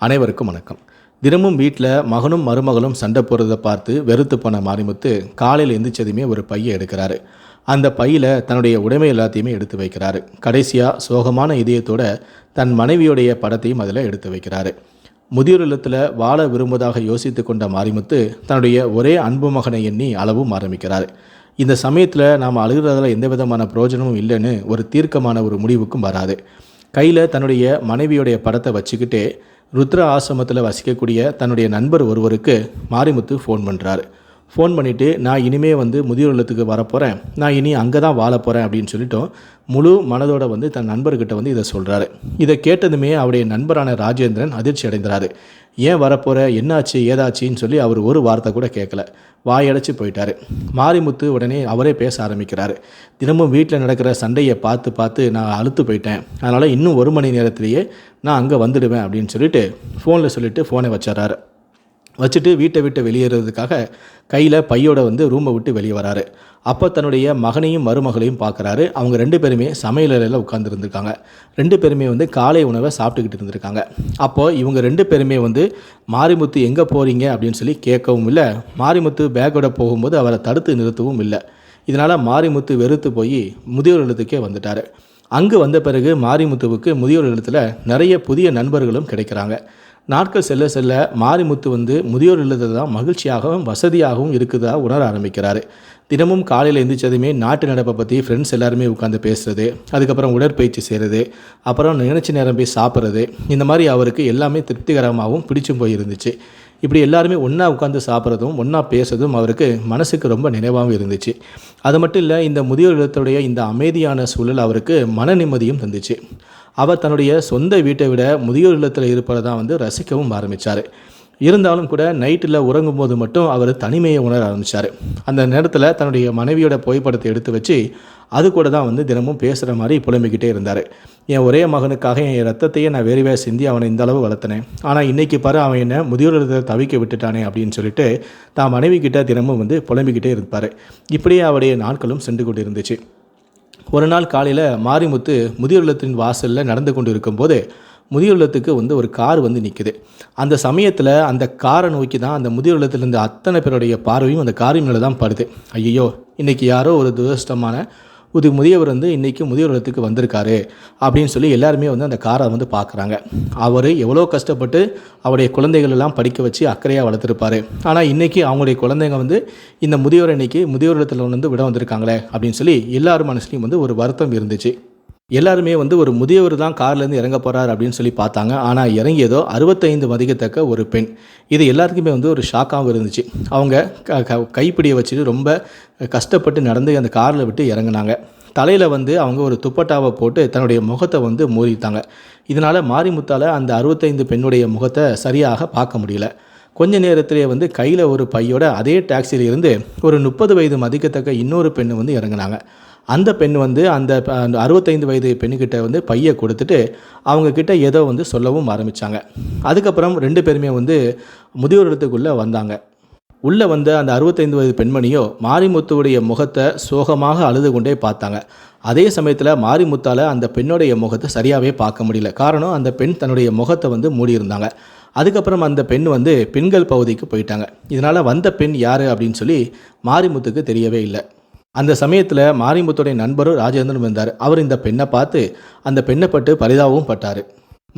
அனைவருக்கும் வணக்கம். தினமும் வீட்டில் மகனும் மருமகளும் சண்டை போடுறதை பார்த்து வெறுத்து போன மாரிமுத்து காலையில் எந்திரிச்சதுமே ஒரு பையை எடுக்கிறாரு. அந்த பையில் தன்னுடைய உடைமை எல்லாத்தையுமே எடுத்து வைக்கிறாரு. கடைசியாக சோகமான இதயத்தோட தன் மனைவியுடைய படத்தையும் அதில் எடுத்து வைக்கிறாரு. முதியோர் இல்லத்தில் வாழ விரும்புவதாக யோசித்து கொண்ட மாரிமுத்து தன்னுடைய ஒரே அன்பு மகனை எண்ணி அளவும் ஆரம்பிக்கிறார். இந்த சமயத்தில் நாம் அழுகிறதுல எந்த விதமான பிரயோஜனமும் இல்லைன்னு ஒரு தீர்க்கமான ஒரு முடிவுக்கும் வராது. கையில் தன்னுடைய மனைவியுடைய படத்தை வச்சுக்கிட்டே ருத்ர ஆசிரமத்தில் வசிக்கக்கூடிய தன்னுடைய நண்பர் ஒருவருக்கு மாரிமுத்து ஃபோன் பண்ணுறாரு ஃபோன் பண்ணிவிட்டு நான் இனிமே வந்து முதியோர் இல்லத்துக்கு வரப்போகிறேன் நான் இனி அங்கே தான் வாழ போகிறேன் அப்படின்னு சொல்லிட்டோம் முழு மனதோட வந்து தன் நண்பர்கிட்ட வந்து இதை சொல்கிறாரு இதை கேட்டதுமே அவருடைய நண்பரான ராஜேந்திரன் அதிர்ச்சி அடைந்தாரு ஏன் வரப்போகிற என்னாச்சு? ஏதாச்சின்னு சொல்லி அவர் ஒரு வார்த்தை கூட கேட்கல வாயடைச்சு போயிட்டாரு. மாரிமுத்து உடனே அவரே பேச ஆரம்பிக்கிறார். தினமும் வீட்டில் நடக்கிற சண்டையை பார்த்து பார்த்து நான் அழுத்து போயிட்டேன். அதனால் இன்னும் ஒரு மணி நேரத்திலேயே நான் அங்கே வந்துடுவேன் அப்படின்னு சொல்லிட்டு ஃபோனில் சொல்லிட்டு ஃபோனை வச்சிட்றாரு. வச்சுட்டு வீட்டை விட்டு வெளியேறதுக்காக கையில் பையோட வந்து ரூமை விட்டு வெளியே வராரு. அப்போ தன்னுடைய மகனையும் மருமகளையும் பார்க்குறாரு அவங்க ரெண்டு பேருமே சமையலறையில் உட்காந்துருந்துருக்காங்க ரெண்டு பேருமே வந்து காலை உணவை சாப்பிட்டுக்கிட்டு இருந்திருக்காங்க. அப்போது இவங்க ரெண்டு பேருமே வந்து மாரிமுத்து எங்கே போகிறீங்க அப்படின்னு சொல்லி கேட்கவும் இல்லை. மாரிமுத்து பேக்கோட போகும்போது அவரை தடுத்து நிறுத்தவும் இல்லை. இதனால் மாரிமுத்து வெறுத்து போய் முதியோர் இல்லத்துக்கே வந்துட்டார். அங்கு வந்த பிறகு மாரிமுத்துவுக்கு முதியோர் இல்லத்தில் நிறைய புதிய நண்பர்களும் கிடைக்கிறாங்க. நாட்கள் செல்ல செல்ல மாரிமுத்து வந்து முதியோர் இல்லத்தில் தான் மகிழ்ச்சியாகவும் வசதியாகவும் இருக்குதா உணர ஆரம்பிக்கிறாரு. தினமும் காலையில் எந்திரிச்சதுமே நாட்டு நடப்பை பற்றி ஃப்ரெண்ட்ஸ் எல்லாருமே உட்காந்து பேசுகிறது அதுக்கப்புறம் உடற்பயிற்சி செய்கிறது அப்புறம் நினைச்ச நேரம் போய் சாப்பிட்றது. இந்த மாதிரி அவருக்கு எல்லாமே திருப்திகரமாகவும் பிடிச்சும் போயிருந்துச்சு. இப்படி எல்லாருமே ஒன்றா உட்காந்து சாப்பிட்றதும் ஒன்றா பேசுறதும் அவருக்கு மனசுக்கு ரொம்ப நினைவாகவும் இருந்துச்சு. அது மட்டும் இல்லை இந்த முதியோர் இல்லத்துடைய இந்த அமைதியான சூழல் அவருக்கு மன நிம்மதியும் தந்துச்சு. அவர் தன்னுடைய சொந்த வீட்டை விட முதியோர் இல்லத்தில் இருப்பதை தான் வந்து ரசிக்கவும் ஆரம்பித்தார் இருந்தாலும் கூட நைட்டில் உறங்கும் போது மட்டும் அவர் தனிமையை உணர ஆரம்பித்தார் அந்த நேரத்தில் தன்னுடைய மனைவியோட புகைப்படத்தை எடுத்து வச்சு அது கூட தான் வந்து தினமும் பேசுகிற மாதிரி புலம்பிக்கிட்டே இருந்தார். என் ஒரே மகனுக்காக என் ரத்தத்தையே நான் வேறு வேறு சிந்தி அவனை இந்த அளவு வளர்த்தினேன். ஆனால் இன்றைக்கி பாரு அவன் என்ன முதியோர் இல்லத்தில் தவிக்க விட்டுட்டானே அப்படின்னு சொல்லிட்டு தான் மனைவி கிட்ட தினமும் வந்து புலம்பிக்கிட்டே இருப்பார். இப்படியே அவருடைய நாட்களும் சென்று கொண்டு இருந்துச்சு ஒரு நாள் காலையில் மாரிமுத்து முதியோர் இல்லத்தின் வாசலில் நடந்து கொண்டு இருக்கும்போது முதியோர் இல்லத்துக்கு வந்து ஒரு கார் வந்து நிற்குது அந்த சமயத்தில் அந்த காரை நோக்கி தான் அந்த முதியோர் இல்லத்தில் அத்தனை பேருடைய பார்வையும் அந்த காரின் மேலே தான் படுது. ஐயோ இன்றைக்கி யாரோ ஒரு துரஷ்டமான புது முதியவர் வந்து இன்றைக்கி முதியோர் இல்லத்துக்கு வந்திருக்காரு அப்படின்னு சொல்லி எல்லாருமே வந்து அந்த காரை வந்து பார்க்குறாங்க. அவர் எவ்வளோ கஷ்டப்பட்டு அவருடைய குழந்தைகள் எல்லாம் படிக்க வச்சு அக்கறையாக வளர்த்துருப்பார். ஆனால் இன்றைக்கி அவங்களுடைய குழந்தைங்க வந்து இந்த முதியோர் இன்னைக்கு முதியோர் இல்லத்தில் வந்து விட வந்திருக்காங்களே அப்படின்னு சொல்லி எல்லார் மனசுலையும் வந்து ஒரு வருத்தம் இருந்துச்சு. எல்லாருமே வந்து ஒரு முதியவர் தான் கார்லேருந்து இறங்க போகிறார் அப்படின்னு சொல்லி பார்த்தாங்க. ஆனால் இறங்கியதோ அறுபத்தைந்து மதிக்கத்தக்க ஒரு பெண். இது எல்லாருக்குமே வந்து ஒரு ஷாக்காகவும் இருந்துச்சு. அவங்க க கைப்பிடியை வச்சுட்டு ரொம்ப கஷ்டப்பட்டு நடந்து அந்த காரில் விட்டு இறங்குனாங்க. தலையில் வந்து அவங்க ஒரு துப்பட்டாவை போட்டு தன்னுடைய முகத்தை வந்து மூடிட்டாங்க. இதனால் மாரிமுத்தால் அந்த அறுபத்தைந்து பெண்ணுடைய முகத்தை சரியாக பார்க்க முடியல. கொஞ்ச நேரத்திலே வந்து கையில் ஒரு பையோட அதே டாக்ஸியில் இருந்து ஒரு முப்பது வயது மதிக்கத்தக்க இன்னொரு பெண் வந்து இறங்குனாங்க. அந்த பெண் வந்து அந்த அந்த அறுபத்தைந்து வயது பெண்ணுக்கிட்ட வந்து பையை கொடுத்துட்டு அவங்கக்கிட்ட ஏதோ வந்து சொல்லவும் ஆரம்பித்தாங்க அதுக்கப்புறம் ரெண்டு பேருமே வந்து முதியோர் இடத்துக்குள்ளே வந்தாங்க. உள்ளே வந்த அந்த அறுபத்தைந்து வயது பெண்மணியோ மாரிமுத்துவுடைய முகத்தை சோகமாக அழுது கொண்டே பார்த்தாங்க. அதே சமயத்தில் மாரிமுத்தால் அந்த பெண்ணுடைய முகத்தை சரியாகவே பார்க்க முடியல. காரணம் அந்த பெண் தன்னுடைய முகத்தை வந்து மூடியிருந்தாங்க. அதுக்கப்புறம் அந்த பெண் வந்து பெண்கள் பகுதிக்கு போயிட்டாங்க. இதனால் வந்த பெண் யார் அப்படின்னு சொல்லி மாரிமுத்துக்கு தெரியவே இல்லை. அந்த சமயத்தில் மாரிமுத்துடைய நண்பரும் ராஜேந்திரன் வந்தார் அவர் இந்த பெண்ணை பார்த்து அந்த பெண்ணை பட்டு பரிதாபமும் பட்டார்.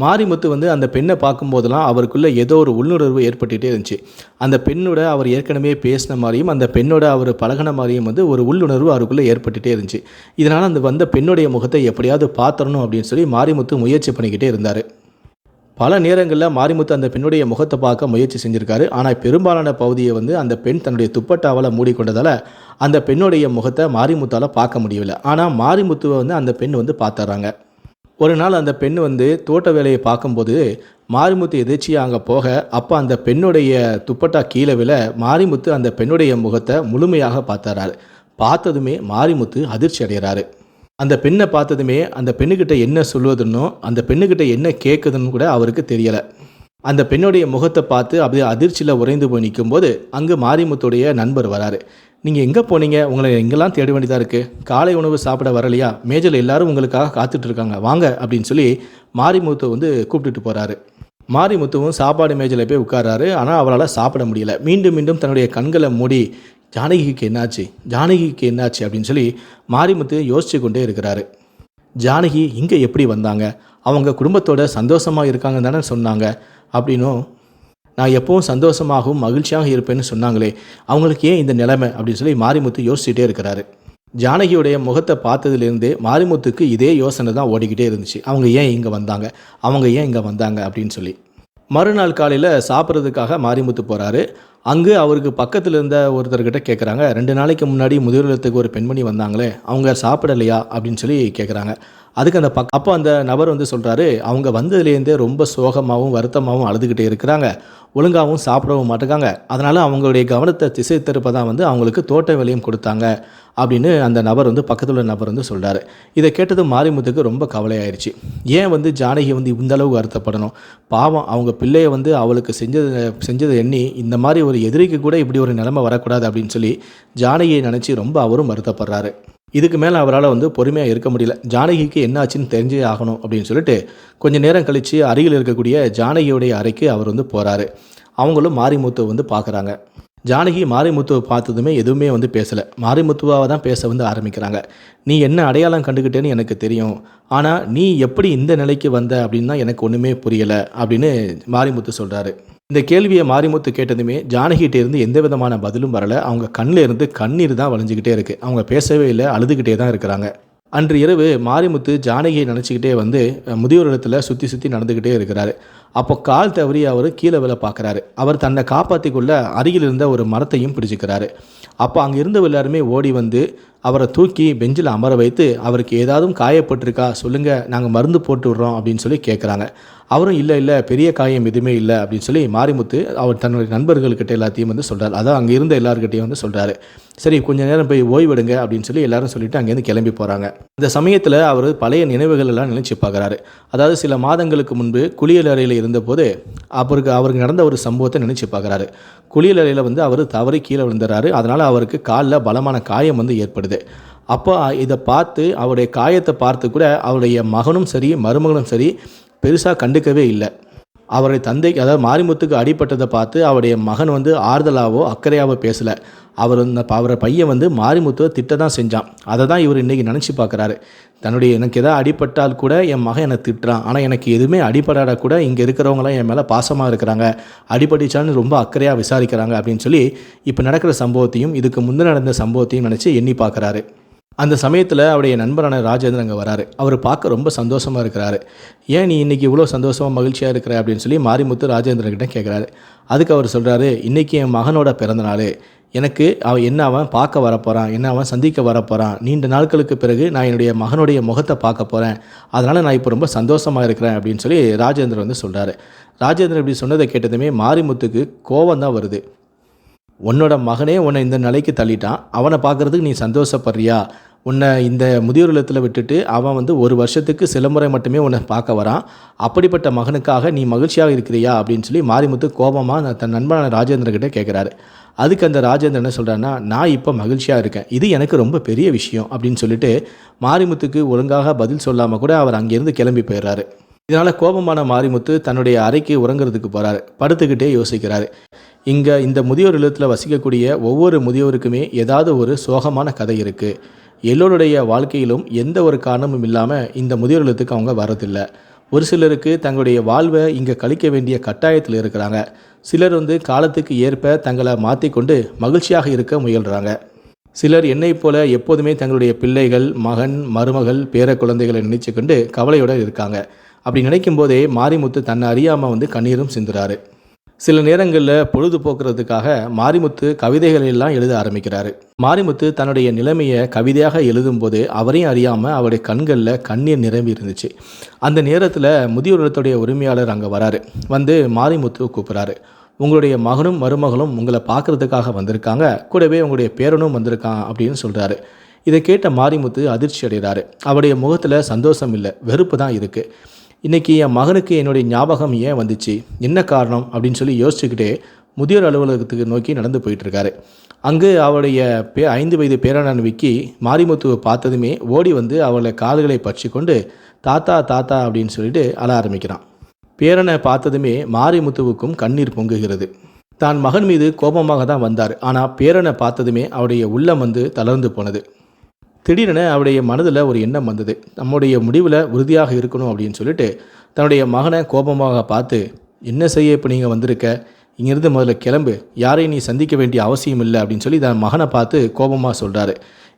மாரிமுத்து வந்து அந்த பெண்ணை பார்க்கும்போதெல்லாம் அவருக்குள்ளே ஏதோ ஒரு உள்ளுணர்வு ஏற்பட்டுகிட்டே இருந்துச்சு. அந்த பெண்ணோட அவர் ஏற்கனவே பேசின மாதிரியும் அந்த பெண்ணோட அவர் பழகின மாதிரியும் வந்து ஒரு உள்ளுணர்வு அவருக்குள்ளே ஏற்பட்டுகிட்டே இருந்துச்சு. இதனால் அந்த வந்த பெண்ணுடைய முகத்தை எப்படியாவது பார்த்துடணும் அப்படின்னு சொல்லி மாரிமுத்து முயற்சி பண்ணிக்கிட்டே இருந்தார். பல நேரங்களில் மாரிமுத்து அந்த பெண்ணுடைய முகத்தை பார்க்க முயற்சி செஞ்சுருக்காரு. ஆனால் பெரும்பாலான பகுதியை வந்து அந்த பெண் தன்னுடைய துப்பட்டாவால் மூடிக்கொண்டதால் அந்த பெண்ணுடைய முகத்தை மாரிமுத்தால் பார்க்க முடியவில்லை. ஆனால் மாரிமுத்துவை வந்து அந்த பெண் வந்து பார்த்துறாங்க. ஒரு நாள் அந்த பெண் வந்து தோட்ட வேலையை பார்க்கும்போது மாரிமுத்து எதிர்ச்சியாக அங்கே போக அப்போ அந்த பெண்ணுடைய துப்பட்டா கீழே விழ மாரிமுத்து அந்த பெண்ணுடைய முகத்தை முழுமையாக பார்த்துறாரு. பார்த்ததுமே மாரிமுத்து அதிர்ச்சி அடைகிறாரு. அந்த பெண்ணை பார்த்ததுமே அந்த பெண்ணுக்கிட்ட என்ன சொல்லுவதுன்னோ அந்த பெண்ணுக்கிட்ட என்ன கேட்குதுன்னு கூட அவருக்கு தெரியலை. அந்த பெண்ணுடைய முகத்தை பார்த்து அப்படியே அதிர்ச்சியில் உறைந்து போய் நிற்கும்போது அங்கே மாரிமுத்துடைய நண்பர் வராரு. நீங்கள் எங்கே போனீங்க? உங்களை எங்கெல்லாம் தேட வேண்டியதாக இருக்குது காலை உணவு சாப்பிட வரலையா? மேஜில் எல்லாரும் உங்களுக்காக காத்துட்டு இருக்காங்க. வாங்க அப்படின்னு சொல்லி மாரிமுத்து வந்து கூப்பிட்டுட்டு போகிறாரு மாரிமுத்துவும் சாப்பாடு மேஜையில் போய் உட்கார்றாரு. ஆனால் அவரால் சாப்பிட முடியல. மீண்டும் மீண்டும் தன்னுடைய கண்களை மூடி ஜானகிக்கு என்னாச்சு? ஜானகிக்கு என்னாச்சு அப்படின்னு சொல்லி மாரிமுத்து யோசிச்சு கொண்டே இருக்கிறாரு. ஜானகி இங்கே எப்படி வந்தாங்க? அவங்க குடும்பத்தோட சந்தோஷமாக இருக்காங்க தானே சொன்னாங்க. அப்படின்னும் நான் எப்பவும் சந்தோஷமாகவும் மகிழ்ச்சியாக இருப்பேன்னு சொன்னாங்களே அவங்களுக்கு ஏன் இந்த நிலைமை? அப்படின்னு சொல்லி மாரிமுத்து யோசிச்சுட்டே இருக்கிறாரு. ஜானகியுடைய முகத்தை பார்த்ததுலேருந்து மாரிமுத்துக்கு இதே யோசனை தான் ஓடிக்கிட்டே இருந்துச்சு. அவங்க ஏன் இங்கே வந்தாங்க? அவங்க ஏன் இங்கே வந்தாங்க அப்படின்னு சொல்லி. மறுநாள் காலையில் சாப்பிட்றதுக்காக மாரிமுத்து போகிறாரு அங்கு அவருக்கு பக்கத்தில் இருந்த ஒருத்தர்கிட்ட கேட்குறாங்க ரெண்டு நாளைக்கு முன்னாடி முதியோர் இல்லத்துக்கு ஒரு பெண்மணி வந்தாங்களே அவங்க சாப்பிடலையா? அப்படின்னு சொல்லி கேட்குறாங்க அதுக்கு அந்த பக் அப்போ அந்த நபர் வந்து சொல்கிறாரு அவங்க வந்ததுலேருந்தே ரொம்ப சோகமாகவும் வருத்தமாகவும் அழுதுகிட்டே இருக்கிறாங்க. ஒழுங்காகவும் சாப்பிடவும் மாட்டேங்காங்க. அதனால் அவங்களுடைய கவனத்தை திசை திருப்பதான் வந்து அவங்களுக்கு தோட்ட வேலையும் கொடுத்தாங்க. அப்படின்னு அந்த நபர் வந்து பக்கத்தில் உள்ள நபர் வந்து சொல்கிறார் இதை கேட்டதும் மாரிமுத்துக்கு ரொம்ப கவலையாயிருச்சு. ஏன் வந்து ஜானகி வந்து இந்த அளவு வருத்தப்படணும்? பாவம் அவங்க பிள்ளையை வந்து அவளுக்கு செஞ்சது செஞ்சதை எண்ணி இந்த மாதிரி ஒரு எதிரிக்கு கூட இப்படி ஒரு நிலைமை வரக்கூடாது அப்படின்னு சொல்லி ஜானகியை நினச்சி ரொம்ப அவரும் வருத்தப்படுறாரு. இதுக்கு மேலே அவரால் வந்து பொறுமையாக இருக்க முடியல. ஜானகிக்கு என்ன ஆச்சுன்னு தெரிஞ்சே ஆகணும் அப்படின்னு சொல்லிட்டு கொஞ்ச நேரம் கழித்து அருகில் இருக்கக்கூடிய ஜானகியுடைய அறைக்கு அவர் வந்து போகிறாரு அவங்களும் மாரிமுத்துவை வந்து பார்க்குறாங்க ஜானகி மாரிமுத்துவை பார்த்ததுமே எதுவுமே வந்து பேசலை. மாரிமுத்துவாவை தான் பேச வந்து ஆரம்பிக்கிறாங்க. நீ என்ன அடையாளம் கண்டுக்கிட்டேன்னு எனக்கு தெரியும். ஆனால் நீ எப்படி இந்த நிலைக்கு வந்த அப்படின்னா எனக்கு ஒன்றுமே புரியலை அப்படின்னு மாரிமுத்து சொல்கிறாரு இந்த கேள்வியை மாரிமுத்து கேட்டதுமே ஜானகிட்டே இருந்து எந்த விதமான பதிலும் வரல. அவங்க கண்ணில் இருந்து கண்ணீர் தான் வளைஞ்சிக்கிட்டே இருக்கு. அவங்க பேசவே இல்லை அழுதுகிட்டே தான் இருக்கிறாங்க. அன்று இரவு மாரிமுத்து ஜானகியை நினச்சிக்கிட்டே வந்து முதியோர் இடத்துல சுற்றி சுற்றி நடந்துக்கிட்டே இருக்கிறாரு. அப்போ கால் தவறி அவர் கீழே விழ பார்க்குறாரு அவர் தன்னை காப்பாற்றிக்கொள்ள அருகில் இருந்த ஒரு மரத்தையும் பிடிச்சிக்கிறாரு. அப்போ அங்கே இருந்தவ எல்லாருமே ஓடி வந்து அவரை தூக்கி பெஞ்சில் அமர வைத்து அவருக்கு ஏதாவது காயப்பட்டிருக்கா சொல்லுங்கள் நாங்கள் மருந்து போட்டு விட்றோம் அப்படின்னு சொல்லி கேட்குறாங்க அவரும் இல்லை இல்லை பெரிய காயம் எதுவுமே இல்லை அப்படின்னு சொல்லி மாரிமுத்து அவர் தன்னுடைய நண்பர்கள்கிட்ட எல்லாத்தையும் வந்து சொல்கிறார் அதான் அங்கே இருந்த எல்லாருக்கிட்டையும் வந்து சொல்கிறாரு சரி கொஞ்ச நேரம் போய் ஓய்வெடுங்க அப்படின்னு சொல்லி எல்லாரும் சொல்லிட்டு அங்கேருந்து கிளம்பி போகிறாங்க இந்த சமயத்தில் அவர் பழைய நினைவுகள் எல்லாம் நினைச்சு பார்க்குறாரு அதாவது சில மாதங்களுக்கு முன்பு குளியல் அறையில் இருந்தபோது அவருக்கு அவருக்கு நடந்த ஒரு சம்பவத்தை நினைச்சு பார்க்குறாரு குளியல் அறையில் வந்து அவர் தவறி கீழே விழுந்துறாரு. அதனால் அவருக்கு காலில் பலமான காயம் வந்து ஏற்படுது. அப்போ இதை பார்த்து அவருடைய காயத்தை பார்த்து கூட அவருடைய மகனும் சரி மருமகனும் சரி பெருசாக கண்டுக்கவே இல்லை. அவருடைய தந்தை அதாவது மாரிமுத்துக்கு அடிபட்டதை பார்த்து அவருடைய மகன் வந்து ஆறுதலாவோ அக்கறையாவோ பேசலை. அவர் இந்த அவரை பையன் வந்து மாரிமுத்துவை திட்ட தான் செஞ்சான். அதை தான் இவர் இன்றைக்கி நினச்சி பார்க்குறாரு. தன்னுடைய எனக்கு எதாவது அடிபட்டால் கூட என் மகன் என்னை திட்டுறான். ஆனால் எனக்கு எதுவுமே அடிபடாட கூட இங்கே இருக்கிறவங்களாம் என் மேலே பாசமாக இருக்கிறாங்க. அடிபட்டுச்சான்னு ரொம்ப அக்கறையாக விசாரிக்கிறாங்க அப்படின்னு சொல்லி இப்போ நடக்கிற சம்பவத்தையும் இதுக்கு முன்னே நடந்த சம்பவத்தையும் நினச்சி எண்ணி பார்க்குறாரு. அந்த சமயத்தில் அவருடைய நண்பரான ராஜேந்திரன் அங்கே வராரு. அவர் பார்க்க ரொம்ப சந்தோஷமாக இருக்கிறாரு. ஏன் நீ இன்றைக்கி இவ்வளோ சந்தோஷமாக மகிழ்ச்சியாக இருக்கிற? அப்படின்னு சொல்லி மாரிமுத்து ராஜேந்திரன் கிட்ட கேட்குறாரு அதுக்கு அவர் சொல்கிறாரு இன்றைக்கி என் மகனோட பிறந்த நாள். எனக்கு அவன் என்ன அவன் பார்க்க வரப்போகிறான் என்ன அவன் சந்திக்க வரப்போகிறான் நீண்ட நாட்களுக்கு பிறகு நான் என்னுடைய மகனுடைய முகத்தை பார்க்க போகிறேன் அதனால் நான் இப்போ ரொம்ப சந்தோஷமாக இருக்கிறேன். அப்படின்னு சொல்லி ராஜேந்திரன் வந்து சொல்கிறாரு ராஜேந்திரன் இப்படி சொன்னதை கேட்டதுமே மாரிமுத்துக்கு கோவம் தான் வருது. உன்னோட மகனே உன்னை இந்த நிலைக்கு தள்ளிட்டான். அவனை பார்க்குறதுக்கு நீ சந்தோஷப்படுறியா? உன்னை இந்த முதியோர் இல்லத்தில் விட்டுட்டு அவன் வந்து ஒரு வருஷத்துக்கு சில முறை மட்டுமே உன்னை பார்க்க வரான். அப்படிப்பட்ட மகனுக்காக நீ மகிழ்ச்சியாக இருக்கிறியா? அப்படின்னு சொல்லி மாரிமுத்து கோபமாக தன் நண்பனான ராஜேந்திரன் கேட்குறாரு அதுக்கு அந்த ராஜேந்திரன் என்ன சொல்கிறான்னா நான் இப்போ மகிழ்ச்சியாக இருக்கேன். இது எனக்கு ரொம்ப பெரிய விஷயம் அப்படின்னு சொல்லிட்டு மாரிமுத்துக்கு ஒழுங்காக பதில் சொல்லாமல் கூட அவர் அங்கேருந்து கிளம்பி போயிடுறாரு. இதனால் கோபமான மாரிமுத்து தன்னுடைய அறைக்கு உறங்குறதுக்கு போகிறாரு படுத்துக்கிட்டே யோசிக்கிறாரு. இங்கே இந்த முதியோர் இல்லத்தில் வசிக்கக்கூடிய ஒவ்வொரு முதியோருக்குமே ஏதாவது ஒரு சோகமான கதை இருக்குது எல்லோருடைய வாழ்க்கையிலும் எந்த ஒரு காரணமும் இல்லாமல் இந்த முதியோர் இல்லத்துக்கு அவங்க வரதில்லை ஒரு சிலருக்கு தங்களுடைய வாழ்வை இங்கே கழிக்க வேண்டிய கட்டாயத்தில் இருக்கிறாங்க. சிலர் வந்து காலத்துக்கு ஏற்ப தங்களை மாற்றிக்கொண்டு மகிழ்ச்சியாக இருக்க முயல்கிறாங்க சிலர் என்னைப் போல எப்போதுமே தங்களுடைய பிள்ளைகள் மகன் மருமகள் பேர குழந்தைகளை நினைச்சு கொண்டு கவலையுடன் இருக்காங்க. அப்படி நினைக்கும் போதே மாரிமுத்து தன்னை அறியாமல் வந்து கண்ணீரும் சிந்துறாரு. சில நேரங்களில் பொழுதுபோக்குறதுக்காக மாரிமுத்து கவிதைகளெல்லாம் எழுத ஆரம்பிக்கிறாரு. மாரிமுத்து தன்னுடைய நிலைமையை கவிதையாக எழுதும்போது அவரையும் அறியாமல் அவருடைய கண்களில் கண்ணீர் நிரம்பி இருந்துச்சு. அந்த நேரத்தில் முதியோர் இல்லத்துடைய உரிமையாளர் அங்கே வராரு. வந்து மாரிமுத்து கூப்பிட்றாரு உங்களுடைய மகனும் மருமகளும் உங்களை பார்க்கறதுக்காக வந்திருக்காங்க. கூடவே உங்களுடைய பேரனும் வந்திருக்கான் அப்படின்னு சொல்கிறாரு இதை கேட்ட மாரிமுத்து அதிர்ச்சி அடைகிறாரு அவருடைய முகத்தில் சந்தோஷம் இல்லை வெறுப்பு தான் இருக்குது இன்றைக்கி என் மகனுக்கு என்னுடைய ஞாபகம் ஏன் வந்துச்சு? என்ன காரணம்? அப்படின்னு சொல்லி யோசிச்சுக்கிட்டே முதியோர் அலுவலகத்துக்கு நோக்கி நடந்து போயிட்டுருக்காரு. அங்கு அவருடைய பே ஐந்து வயது பேரனான விக்கி மாரிமுத்துவை பார்த்ததுமே ஓடி வந்து அவளை கால்களை பற்றி கொண்டு தாத்தா தாத்தா அப்படின்னு சொல்லிட்டு அழ ஆரம்பிக்கிறான். பேரனை பார்த்ததுமே மாரிமுத்துவுக்கும் கண்ணீர் பொங்குகிறது. தான் மகன் மீது கோபமாக தான் வந்தார். ஆனால் பேரனை பார்த்ததுமே அவருடைய உள்ளம் வந்து தளர்ந்து போனது. திடீரென அவருடைய மனதில் ஒரு எண்ணம் வந்தது. நம்முடைய முடிவில் உறுதியாக இருக்கணும் அப்படின்னு சொல்லிட்டு தன்னுடைய மகனை கோபமாக பார்த்து என்ன செய்ய இப்போ நீங்கள் வந்திருக்க? இங்கேருந்து முதல்ல கிளம்பு. யாரையும் நீ சந்திக்க வேண்டிய அவசியம் இல்லை அப்படின்னு சொல்லி தன் மகனை பார்த்து கோபமாக சொல்கிறாரு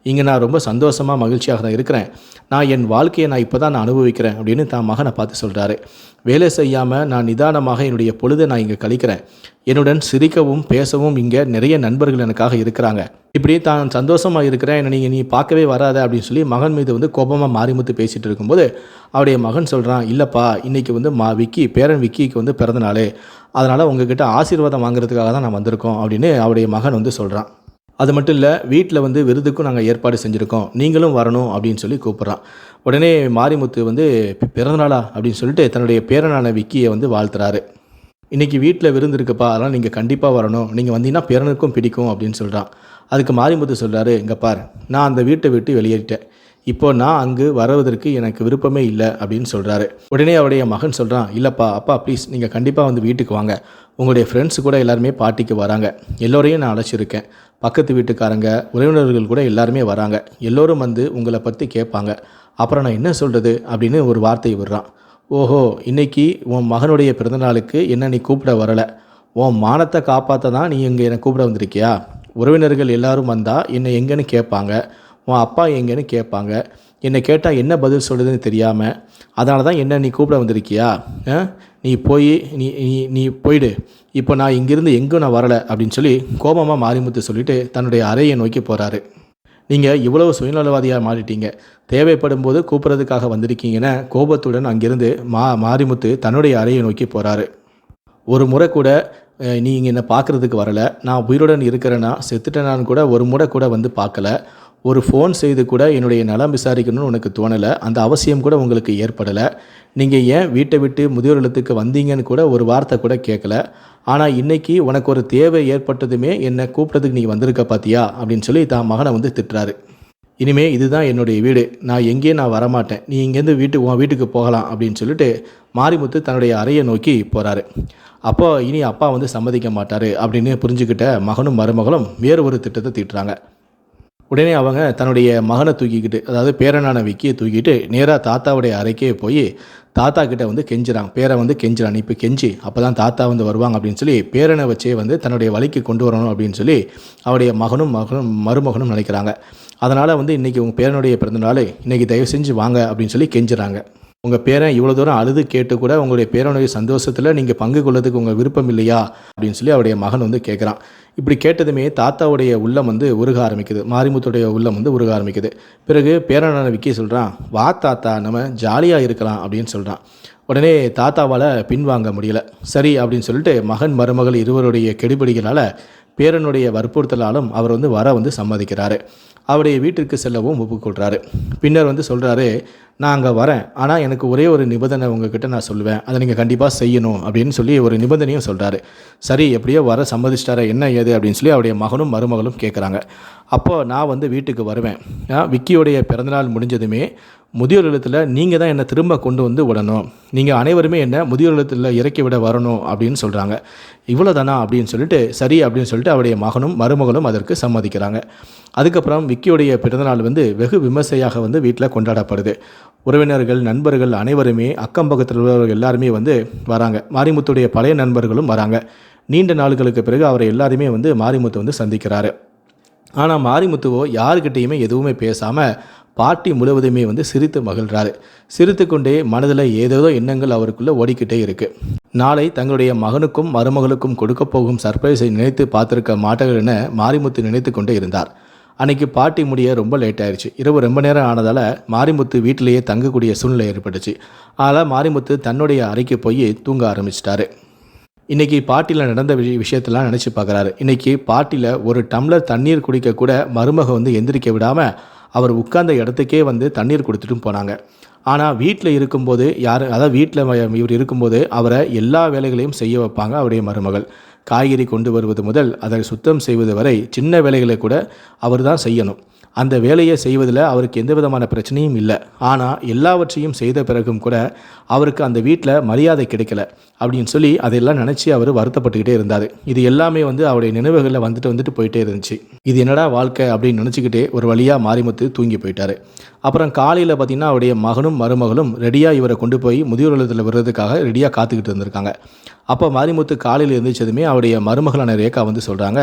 இங்கே நான் ரொம்ப சந்தோஷமாக மகிழ்ச்சியாக தான் இருக்கிறேன். நான் என் வாழ்க்கையை நான் இப்போ தான் நான் அனுபவிக்கிறேன் அப்படின்னு தான் மகனை பார்த்து சொல்கிறாரு வேலை செய்யாமல் நான் நிதானமாக என்னுடைய பொழுதை நான் இங்கே கழிக்கிறேன். என்னுடன் சிரிக்கவும் பேசவும் இங்கே நிறைய நண்பர்கள் எனக்காக இருக்கிறாங்க. இப்படி தான் சந்தோஷமாக இருக்கிறேன். என்னை நீங்கள் நீ பார்க்கவே வராத அப்படின்னு சொல்லி மகன் மீது வந்து கோபமாக மாறிமுத்து பேசிகிட்டு இருக்கும்போது அவருடைய மகன் சொல்கிறான் இல்லைப்பா இன்றைக்கி வந்து மா விக்கி பேரன் விக்கிக்கு வந்து பிறந்தநாள் அதனால் உங்ககிட்ட ஆசீர்வாதம் வாங்குறதுக்காக தான் நான் வந்திருக்கோம். அப்படின்னு அவருடைய மகன் வந்து சொல்கிறான் அது மட்டும் இல்லை வீட்டில் வந்து விருதுக்கும் நாங்கள் ஏற்பாடு செஞ்சுருக்கோம். நீங்களும் வரணும் அப்படின்னு சொல்லி கூப்பிட்றான். உடனே மாரிமுத்து வந்து பிறந்தநாளா? அப்படின்னு சொல்லிட்டு தன்னுடைய பேரனான விக்கியை வந்து வாழ்த்துறாரு. இன்றைக்கி வீட்டில் விருந்து இருக்குப்பா அதெல்லாம் நீங்கள் கண்டிப்பாக வரணும். நீங்கள் வந்தீங்கன்னா பிறனுக்கும் பிடிக்கும் அப்படின்னு சொல்கிறான் அதுக்கு மாரிமுத்து சொல்கிறாரு இங்கே பார் நான் அந்த வீட்டை விட்டு வெளியேறிட்டேன். இப்போ நான் அங்கு வருவதற்கு எனக்கு விருப்பமே இல்லை அப்படின்னு சொல்கிறாரு உடனே அவருடைய மகன் சொல்கிறான் இல்லைப்பா அப்பா ப்ளீஸ் நீங்கள் கண்டிப்பாக வந்து வீட்டுக்கு வாங்க. உங்களுடைய ஃப்ரெண்ட்ஸ் கூட எல்லாருமே பார்ட்டிக்கு வராங்க. எல்லோரையும் நான் அழைச்சிருக்கேன். பக்கத்து வீட்டுக்காரங்க உறவினர்கள் கூட எல்லாருமே வராங்க. எல்லோரும் வந்து உங்களை பற்றி கேட்பாங்க. அப்புறம் நான் என்ன சொல்கிறது அப்படின்னு ஒரு வார்த்தை விடுறான். ஓஹோ இன்னைக்கு உன் மகனுடைய பிறந்தநாளுக்கு என்ன நீ கூப்பிட வரலை? உன் மானத்தை காப்பாற்ற தான் நீ இங்கே என்னை கூப்பிட வந்திருக்கியா? உறவினர்கள் எல்லாரும் வந்தால் என்னை எங்கேன்னு கேட்பாங்க. உன் அப்பா எங்கேன்னு கேட்பாங்க. என்னை கேட்டால் என்ன பதில் சொல்லுதுன்னு தெரியாமல் அதனால தான் என்ன நீ கூப்பிட வந்திருக்கியா? ஆ? நீ போய் நீ நீ நீ போயிடு. இப்போ நான் இங்கிருந்து எங்கும் நான் வரலை அப்படின்னு சொல்லி கோபமாக மாரிமுத்து சொல்லிட்டு தன்னுடைய அறையை நோக்கி போகிறாரு நீங்கள் இவ்வளவு சுயநலவாதியாக மாறிட்டீங்க. தேவைப்படும் போது கூப்பிட்றதுக்காக வந்திருக்கீங்கன்னு கோபத்துடன் அங்கிருந்து மா மாரிமுத்து தன்னுடைய அறையை நோக்கி போகிறாரு ஒரு முறை கூட நீங்கள் நீ இங்கே என்னை பார்க்குறதுக்கு வரல. நான் உயிருடன் இருக்கிறேன்னா செத்துட்டேனான்னு கூட ஒரு முறை கூட வந்து பார்க்கல. ஒரு ஃபோன் செய்து கூட என்னுடைய நலம் விசாரிக்கணும்னு உனக்கு தோணலை அந்த அவசியம் கூட உங்களுக்கு ஏற்படலை. நீங்கள் ஏன் வீட்டை விட்டு முதியோர் இல்லத்துக்கு வந்தீங்கன்னு கூட ஒரு வார்த்தை கூட கேட்கல ஆனால் இன்றைக்கி உனக்கு ஒரு தேவை ஏற்பட்டதுமே என்னை கூப்பிட்டதுக்கு நீ வந்திருக்க பார்த்தியா அப்படின்னு சொல்லி தான் மகனை வந்து திட்டுறாரு. இனிமே இதுதான் என்னுடைய வீடு. நான் எங்கேயும் நான் வரமாட்டேன். நீ இங்கேருந்து வீட்டுக்கு உன் வீட்டுக்கு போகலாம் அப்படின்னு சொல்லிட்டு மாரிமுத்து தன்னுடைய அறையை நோக்கி போகிறாரு அப்போ இனி அப்பா வந்து சம்மதிக்க மாட்டார் அப்படின்னு புரிஞ்சுக்கிட்ட மகனும் மருமகளும் வேறு ஒரு திட்டத்தை தீட்டுறாங்க. உடனே அவங்க தன்னுடைய மகனை தூக்கிக்கிட்டு அதாவது பேரனான விக்கியை தூக்கிட்டு நேராக தாத்தாவுடைய அறைக்கே போய் தாத்தா கிட்ட வந்து கெஞ்சுறாங்க. பேரை வந்து கெஞ்சுறான் இப்போ கெஞ்சி அப்போ தான் தாத்தா வந்து வருவாங்க அப்படின்னு சொல்லி பேரனை வச்சே வந்து தன்னுடைய வழிக்கு கொண்டு வரணும் அப்படின்னு சொல்லி அவருடைய மகனும் மகனும் மருமகனும் நினைக்கிறாங்க. அதனால் வந்து இன்றைக்கி உங்கள் பேரனுடைய பிறந்தநாள் இன்றைக்கி தயவு செஞ்சு வாங்க அப்படின்னு சொல்லி கெஞ்சுறாங்க. உங்கள் பேரன் இவ்வளோ தூரம் அழுது கேட்டு கூட உங்களுடைய பேரனுடைய சந்தோஷத்தில் நீங்கள் பங்கு கொள்ளதுக்கு உங்கள் விருப்பம் இல்லையா? அப்படின்னு சொல்லி அவருடைய மகன் வந்து கேட்குறான் இப்படி கேட்டதுமே தாத்தாவுடைய உள்ளம் வந்து உருக ஆரம்பிக்குது. மாரிமுத்துடைய உள்ளம் வந்து உருக ஆரம்பிக்குது. பிறகு பேரனான விக்கி சொல்கிறான் வா தாத்தா நம்ம ஜாலியாக இருக்கலாம் அப்படின்னு சொல்கிறான் உடனே தாத்தாவால் பின்வாங்க முடியல. சரி அப்படின்னு சொல்லிட்டு மகன் மருமகள் இருவருடைய கெடுபிடிகளால் பேரனுடைய வற்புறுத்தலாலும் அவர் வந்து வர வந்து சம்மதிக்கிறாரு. அவருடைய வீட்டிற்கு செல்லவும் ஒப்புக்கொள்கிறாரு பின்னர் வந்து சொல்கிறாரு நான் அங்கே வரேன். ஆனால் எனக்கு ஒரே ஒரு நிபந்தனை உங்ககிட்ட நான் சொல்லுவேன். அதை நீங்கள் கண்டிப்பாக செய்யணும். அப்படின்னு சொல்லி ஒரு நிபந்தனையும் சொல்கிறாரு சரி எப்படியோ வர சம்மதிச்சிட்டாரா என்ன ஏது? அப்படின்னு சொல்லி அவருடைய மகனும் மருமகளும் கேட்குறாங்க அப்போ நான் வந்து வீட்டுக்கு வருவேன். விக்கியோடைய பிறந்தநாள் முடிஞ்சதுமே முதியோர் இல்லத்தில் நீங்கள் தான் என்னை திரும்ப கொண்டு வந்து விடணும். நீங்கள் அனைவருமே என்னை முதியோர் இல்லத்தில் இறக்கி விட வரணும் அப்படின்னு சொல்கிறாங்க இவ்வளோ தானா அப்படின்னு சொல்லிட்டு சரி அப்படின்னு சொல்லிட்டு அவருடைய மகனும் மருமகளும் அதற்கு சம்மதிக்கிறாங்க. அதுக்கப்புறம் விக்கியுடைய பிறந்தநாள் வந்து வெகு விமர்சையாக வந்து வீட்டில் கொண்டாடப்படுது. உறவினர்கள் நண்பர்கள் அனைவருமே அக்கம் பக்கத்தில் உள்ளவர்கள் எல்லாருமே வந்து வராங்க. மாரிமுத்துடைய பழைய நண்பர்களும் வராங்க. நீண்ட நாட்களுக்கு பிறகு அவரை எல்லாருமே வந்து மாரிமுத்து வந்து சந்திக்கிறாரு. ஆனால் மாரிமுத்துவோ யாருக்கிட்டேயுமே எதுவுமே பேசாமல் பாட்டி முழுவதுமே வந்து சிரித்து மகிழ்றாரு. சிரித்து கொண்டே மனதில் ஏதேதோ எண்ணங்கள் அவருக்குள்ளே ஓடிக்கிட்டே இருக்கு. நாளை தங்களுடைய மகனுக்கும் மருமகளுக்கும் கொடுக்க போகும் சர்ப்ரைஸை நினைத்து பார்த்துருக்க மாட்டார்கள் என மாரிமுத்து நினைத்து கொண்டே இருந்தார். அன்னைக்கு பாட்டி முடிய ரொம்ப லேட் ஆயிடுச்சு இரவு ரொம்ப நேரம் ஆனதால் மாரிமுத்து வீட்டிலேயே தங்கக்கூடிய சூழ்நிலை ஏற்பட்டுச்சு. அதனால் மாரிமுத்து தன்னுடைய அறைக்கு போய் தூங்க ஆரம்பிச்சிட்டாரு. இன்றைக்கி பாட்டியில் நடந்த விஷய விஷயத்தெல்லாம் நினச்சி பார்க்குறாரு இன்றைக்கி பாட்டியில் ஒரு டம்ளர் தண்ணீர் குடிக்க கூட மருமக வந்து எந்திரிக்க விடாமல் அவர் உட்கார்ந்த இடத்துக்கே வந்து தண்ணீர் கொடுத்துட்டும் போனாங்க. ஆனால் வீட்டில் இருக்கும்போது யார் அதாவது வீட்டில் இவர் இருக்கும்போது அவரை எல்லா வேலைகளையும் செய்ய வைப்பாங்க அவருடைய மருமகள். காய்கறி கொண்டு வருவது முதல் அதை சுத்தம் செய்வது வரை சின்ன வேலைகளை கூட அவர் தான் செய்யணும். அந்த வேலையை செய்வதில் அவருக்கு எந்த விதமான பிரச்சனையும் இல்லை. ஆனால் எல்லாவற்றையும் செய்த பிறகும் கூட அவருக்கு அந்த வீட்டில் மரியாதை கிடைக்கல அப்படின்னு சொல்லி அதையெல்லாம் நினச்சி அவர் வருத்தப்பட்டுக்கிட்டே இருந்தார். இது எல்லாமே வந்து அவருடைய நினைவுகளில் வந்துட்டு வந்துட்டு போயிட்டே இருந்துச்சு. இது என்னடா வாழ்க்கை அப்படின்னு நினச்சிக்கிட்டே ஒரு வழியாக மாரிமுத்து தூங்கி போயிட்டார். அப்புறம் காலையில் பார்த்திங்கன்னா அவருடைய மகனும் மருமகளும் ரெடியாக இவரை கொண்டு போய் முதியோர் இல்லத்தில் விடுறதுக்காக ரெடியாக காத்துக்கிட்டு இருந்திருக்காங்க. அப்போ மாரிமுத்து காலையில் எழுந்திரிச்சதுமே அவருடைய மருமகளான ரேகா வந்து சொல்கிறாங்க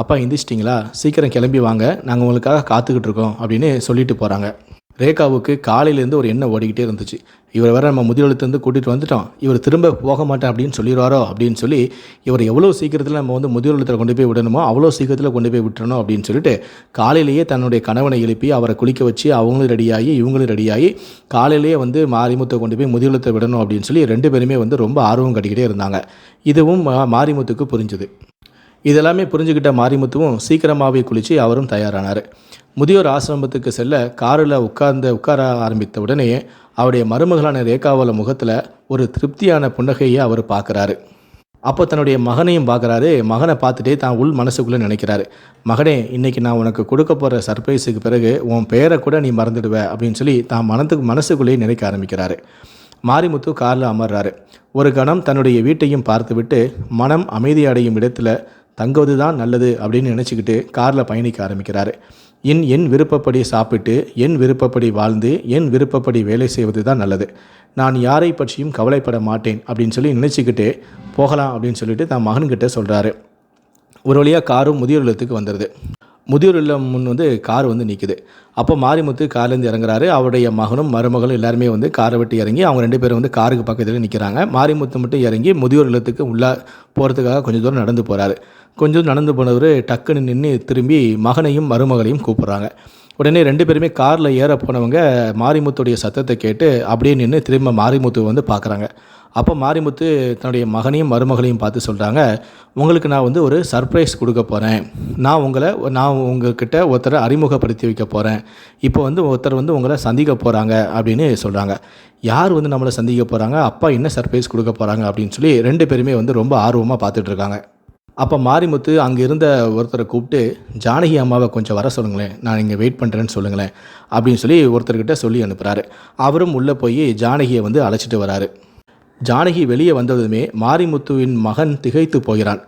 அப்பா எந்திரிச்சிட்டிங்களா? சீக்கிரம் கிளம்பி வாங்க. நாங்கள் உங்களுக்காக காத்துக்கிட்டு இருக்கோம் அப்படின்னு சொல்லிட்டு போகிறாங்க ரேகாவுக்கு காலையிலேருந்து ஒரு எண்ணம் ஓடிக்கிட்டே இருந்துச்சு. இவர் வேற நம்ம முதியோளத்துலேருந்து கூட்டிகிட்டு வந்துட்டோம். இவர் திரும்ப போக மாட்டேன் அப்படின்னு சொல்லிடுவாரோ அப்படின்னு சொல்லி இவர் எவ்வளோ சீக்கிரத்தில் நம்ம வந்து முதியோளத்தில் கொண்டு போய் விடணுமோ அவ்வளோ சீக்கிரத்தில் கொண்டு போய் விட்டுறணும் அப்படின்னு சொல்லிட்டு காலையிலேயே தன்னுடைய கணவனை எழுப்பி அவரை குளிக்க வச்சு அவங்களும் ரெடியாகி இவங்களும் ரெடியாகி காலையிலேயே வந்து மாரிமுத்தை கொண்டு போய் முதியோளத்தை விடணும் அப்படின்னு சொல்லி ரெண்டு பேருமே வந்து ரொம்ப ஆர்வம் கட்டிக்கிட்டே இருந்தாங்க. இதுவும் மா- மாரிமுத்துக்கு புரிஞ்சுது. இதெல்லாமே புரிஞ்சுக்கிட்ட மாரிமுத்துவும் சீக்கிரமாகவே குளித்து அவரும் தயாரானார். முதியோர் ஆசிரமத்துக்கு செல்ல காரில் உட்கார்ந்து உட்கார ஆரம்பித்த உடனே அவருடைய மருமகளான ரேகாவோட முகத்தில் ஒரு திருப்தியான புன்னகையை அவர் பார்க்குறாரு அப்போ தன்னுடைய மகனையும் பார்க்குறாரு மகனை பார்த்துட்டே தான் உள் மனசுக்குள்ளே நினைக்கிறாரு. மகனே இன்றைக்கி நான் உனக்கு கொடுக்க போகிற சர்ப்ரைஸுக்கு பிறகு உன் பெயரை கூட நீ மறந்துடுவ அப்படின்னு சொல்லி தான் மனத்துக்கு மனசுக்குள்ளேயே நினைக்க ஆரம்பிக்கிறாரு. மாரிமுத்து காரில் அமர்றாரு. ஒரு கணம் தன்னுடைய வீட்டையும் பார்த்துவிட்டு மனம் அமைதி அடையும் இடத்துல தங்குவது தான் நல்லது அப்படின்னு நினச்சிக்கிட்டு காரில் பயணிக்க ஆரம்பிக்கிறாரு. என் என் விருப்பப்படி சாப்பிட்டு என் விருப்பப்படி வாழ்ந்து என் விருப்பப்படி வேலை செய்வது தான் நல்லது. நான் யாரை பற்றியும் கவலைப்பட மாட்டேன் அப்படின்னு சொல்லி நினச்சிக்கிட்டு போகலாம் அப்படின்னு சொல்லிட்டு தான் மகன்கிட்ட சொல்கிறாரு ஒரு வழியாக காரும் முதியோர் இல்லத்துக்கு வந்துடுது முதியோர் இல்லம் முன் வந்து கார் வந்து நிற்குது அப்போ மாரிமுத்து கார்லேருந்து இறங்குறாரு. அவருடைய மகனும் மருமகளும் எல்லாருமே வந்து காரை விட்டு இறங்கி அவங்க ரெண்டு பேரும் வந்து காருக்கு பக்கத்தில் நிற்கிறாங்க மாரிமுத்து மட்டும் இறங்கி முதியோர் இல்லத்துக்கு உள்ளே போகிறதுக்காக கொஞ்சம் தூரம் நடந்து போகிறாரு கொஞ்சம் நடந்து போனவர் டக்குன்னு நின்று திரும்பி மகனையும் மருமகளையும் கூப்பிட்றாங்க. உடனே ரெண்டு பேருமே காரில் ஏற போனவங்க மாரிமுத்துடைய சத்தத்தை கேட்டு அப்படியே நின்று திரும்ப மாரிமுத்து வந்து பார்க்குறாங்க அப்போ மாரிமுத்து தன்னுடைய மகனையும் மருமகளையும் பார்த்து சொல்கிறாங்க உங்களுக்கு நான் வந்து ஒரு சர்ப்ரைஸ் கொடுக்க போகிறேன் நான் உங்களை நான் உங்ககிட்ட ஒருத்தரை அறிமுகப்படுத்தி வைக்க போகிறேன் இப்போ வந்து ஒருத்தர் வந்து உங்களை சந்திக்க போகிறாங்க அப்படின்னு சொல்கிறாங்க யார் வந்து நம்மளை சந்திக்க போகிறாங்க அப்பா என்ன சர்ப்ரைஸ் கொடுக்க போகிறாங்க அப்படின்னு சொல்லி ரெண்டு பேருமே வந்து ரொம்ப ஆர்வமாக பார்த்துட்ருக்காங்க அப்போ மாரிமுத்து அங்கே இருந்த ஒருத்தரை கூப்பிட்டு ஜானகி அம்மாவை கொஞ்சம் வர சொல்லுங்களேன். நான் இங்கே வெயிட் பண்ணுறேன்னு சொல்லுங்களேன். அப்படின்னு சொல்லி ஒருத்தர்கிட்ட சொல்லி அனுப்புகிறாரு அவரும் உள்ளே போய் ஜானகியை வந்து அழைச்சிட்டு வராரு. ஜானகி வெளியே வந்ததுமே மாரிமுத்துவின் மகன் திகைத்து போகிறான்.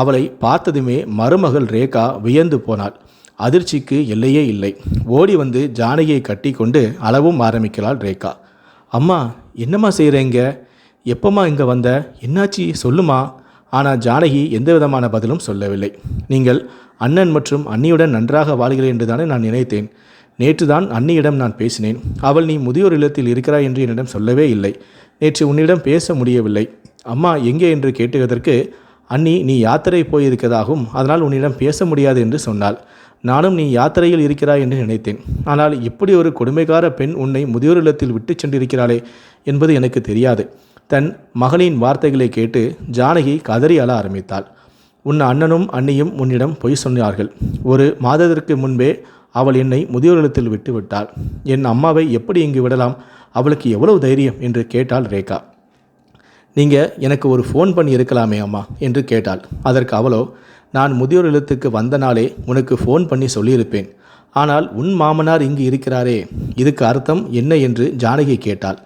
அவளை பார்த்ததுமே மருமகள் ரேகா வியந்து போனாள். அதிர்ச்சிக்கு எல்லையே இல்லை. ஓடி வந்து ஜானகியை கட்டி கொண்டு அளவும் ஆரம்பிக்கிறாள் ரேகா. அம்மா என்னம்மா செய்கிறேங்க எப்பம்மா இங்கே வந்த? என்னாச்சு? சொல்லுமா? ஆனால் ஜானகி எந்த விதமான பதிலும் சொல்லவில்லை. நீங்கள் அண்ணன் மற்றும் அண்ணியுடன் நன்றாக வாழ்கிறேன் என்று தானே நான் நினைத்தேன். நேற்றுதான் அன்னியிடம் நான் பேசினேன். அவள் நீ முதியோர் இல்லத்தில் இருக்கிறாய் என்று என்னிடம் சொல்லவே இல்லை. நேற்று உன்னிடம் பேச முடியவில்லை. அம்மா எங்கே என்று கேட்டதற்கு அண்ணி நீ யாத்திரை போயிருக்கதாகவும் அதனால் உன்னிடம் பேச முடியாது என்று சொன்னாள். நானும் நீ யாத்திரையில் இருக்கிறாய் என்று நினைத்தேன். ஆனால் இப்படி ஒரு கொடுமைக்கார பெண் உன்னை முதியோர் இல்லத்தில் விட்டு சென்றிருக்கிறாளே என்பது எனக்கு தெரியாது. தன் மகளின் வார்த்தைகளை கேட்டு ஜானகி கதறி அழ ஆரம்பித்தாள். உன் அண்ணனும் அண்ணியும் உன்னிடம் பொய் சொன்னார்கள். ஒரு மாதத்திற்கு முன்பே அவள் என்னை முதியோர் விட்டுவிட்டாள். என் அம்மாவை எப்படி இங்கு விடலாம்? அவளுக்கு எவ்வளவு தைரியம்? என்று கேட்டாள் ரேகா. நீங்கள் எனக்கு ஒரு ஃபோன் பண்ணி இருக்கலாமே அம்மா என்று கேட்டாள். அதற்கு அவளோ நான் முதியோர் இல்லத்துக்கு வந்த நாளே உனக்கு ஃபோன் பண்ணி சொல்லியிருப்பேன். ஆனால் உன் மாமனார் இங்கு இருக்கிறாரே. இதுக்கு அர்த்தம் என்ன? என்று ஜானகி கேட்டாள்.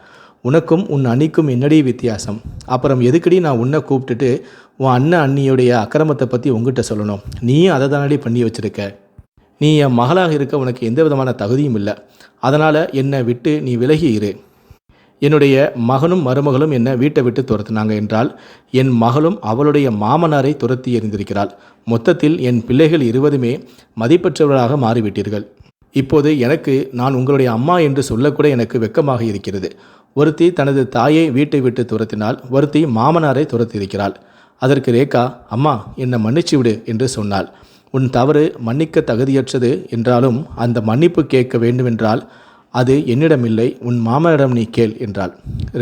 உனக்கும் உன் அணிக்கும் என்னடி வித்தியாசம்? அப்புறம் எதுக்கடி நான் உன்னை கூப்பிட்டுட்டு உன் அண்ணன் அண்ணியுடைய அக்கிரமத்தை பற்றி உங்ககிட்ட சொல்லணும்? நீயும் அதை தானடி பண்ணி வச்சிருக்க? நீ என் மகளாக இருக்க உனக்கு எந்த விதமான தகுதியும் இல்லை. அதனால் என்னை விட்டு நீ விலகி இரு. என்னுடைய மகனும் மருமகளும் என்னை வீட்டை விட்டு துரத்தினாங்க என்றால் என் மகளும் அவளுடைய மாமனாரை துரத்தி எறிந்திருக்கிறாள். மொத்தத்தில் என் பிள்ளைகள் இருவதுமே மதிப்பற்றவர்களாக மாறிவிட்டீர்கள். இப்போது எனக்கு நான் உங்களுடைய அம்மா என்று சொல்லக்கூட எனக்கு வெக்கமாக இருக்கிறது. ஒருத்தி தனது தாயை வீட்டை விட்டு துரத்தினால் ஒருத்தி மாமனாரை துரத்தியிருக்கிறாள். அதற்கு ரேகா அம்மா என்னை மன்னிச்சு விடு என்று சொன்னாள். உன் தவறு மன்னிக்க தகுதியற்றது என்றாலும் அந்த மன்னிப்பு கேட்க வேண்டுமென்றால் அது என்னிடமில்லை உன் மாமனிடம் நீ கேள் என்றாள்.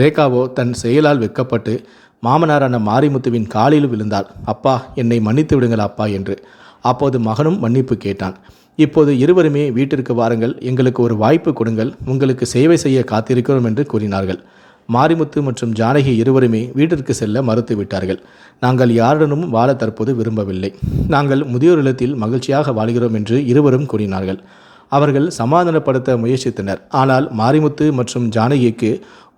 ரேகாவோ தன் செயலால் வெக்கப்பட்டு மாமனாரான மாரிமுத்துவின் காலில் விழுந்தாள். அப்பா என்னை மன்னித்து விடுங்கள் அப்பா என்று. அப்போது மகனும் மன்னிப்பு கேட்டான். இப்போது இருவருமே வீட்டிற்கு வாருங்கள். எங்களுக்கு ஒரு வாய்ப்பு கொடுங்கள். உங்களுக்கு சேவை செய்ய காத்திருக்கிறோம் என்று கூறினார்கள். மாரிமுத்து மற்றும் ஜானகி இருவருமே வீட்டிற்கு செல்ல மறுத்து விட்டார்கள். நாங்கள் யாருடனும் வாழ தற்போது விரும்பவில்லை. நாங்கள் முதியோர் இல்லத்தில் மகிழ்ச்சியாக வாழ்கிறோம் என்று இருவரும் கூறினார்கள். அவர்கள் சமாதானப்படுத்த முயற்சித்தனர். ஆனால் மாரிமுத்து மற்றும் ஜானகிக்கு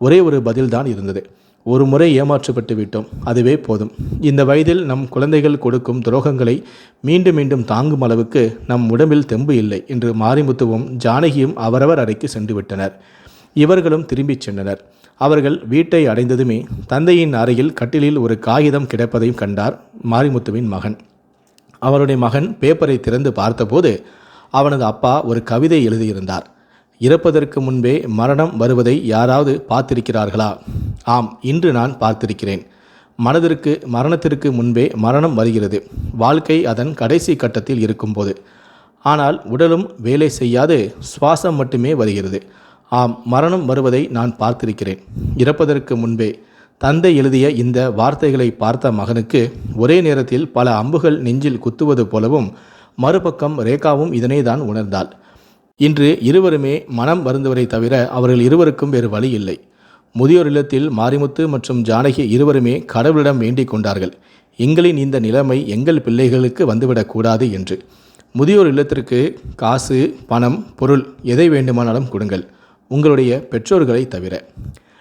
ஒரே ஒரு பதில்தான் இருந்தது. ஒரு முறை ஏமாற்றப்பட்டு விட்டோம். அதுவே போதும். இந்த வயதில் நம் குழந்தைகள் கொடுக்கும் துரோகங்களை மீண்டும் மீண்டும் தாங்கும் அளவுக்கு நம் உடம்பில் தெம்பு இல்லை என்று மாரிமுத்துவும் ஜானகியும் அவரவர் அறைக்கு சென்று விட்டனர். இவர்களும் திரும்பிச் சென்றனர். அவர்கள் வீட்டை அடைந்ததுமே தந்தையின் அறையில் கட்டிலில் ஒரு காகிதம் கிடப்பதையும் கண்டார் மாரிமுத்துவின் மகன். அவருடைய மகன் பேப்பரை திறந்து பார்த்தபோது அவனது அப்பா ஒரு கவிதை எழுதியிருந்தார். இறப்பதற்கு முன்பே மரணம் வருவதை யாராவது பார்த்திருக்கிறார்களா? ஆம் இன்று நான் பார்த்திருக்கிறேன். மனதிற்கு மரணத்திற்கு முன்பே மரணம் வருகிறது. வாழ்க்கை அதன் கடைசி கட்டத்தில் இருக்கும்போது. ஆனால் உடலும் வேலை செய்யாது சுவாசம் மட்டுமே வருகிறது. ஆம் மரணம் வருவதை நான் பார்த்திருக்கிறேன். இறப்பதற்கு முன்பே தந்தை எழுதிய இந்த வார்த்தைகளை பார்த்த மகனுக்கு ஒரே நேரத்தில் பல அம்புகள் நெஞ்சில் குத்துவது போலவும் மறுபக்கம் ரேகாவும் இதனை தான் உணர்ந்தாள். இன்று இருவருமே மனம் வருந்தவரை தவிர அவர்கள் இருவருக்கும் வேறு வழி இல்லை. முதியோர் இல்லத்தில் மாரிமுத்து மற்றும் ஜானகி இருவருமே கடவுளிடம் வேண்டிக் கொண்டார்கள். எங்களின் இந்த நிலைமை எங்கள் பிள்ளைகளுக்கு வந்துவிடக்கூடாது என்று. முதியோர் இல்லத்திற்கு காசு பணம் பொருள் எதை வேண்டுமானாலும் கொடுங்கள். உங்களுடைய பெற்றோர்களை தவிர.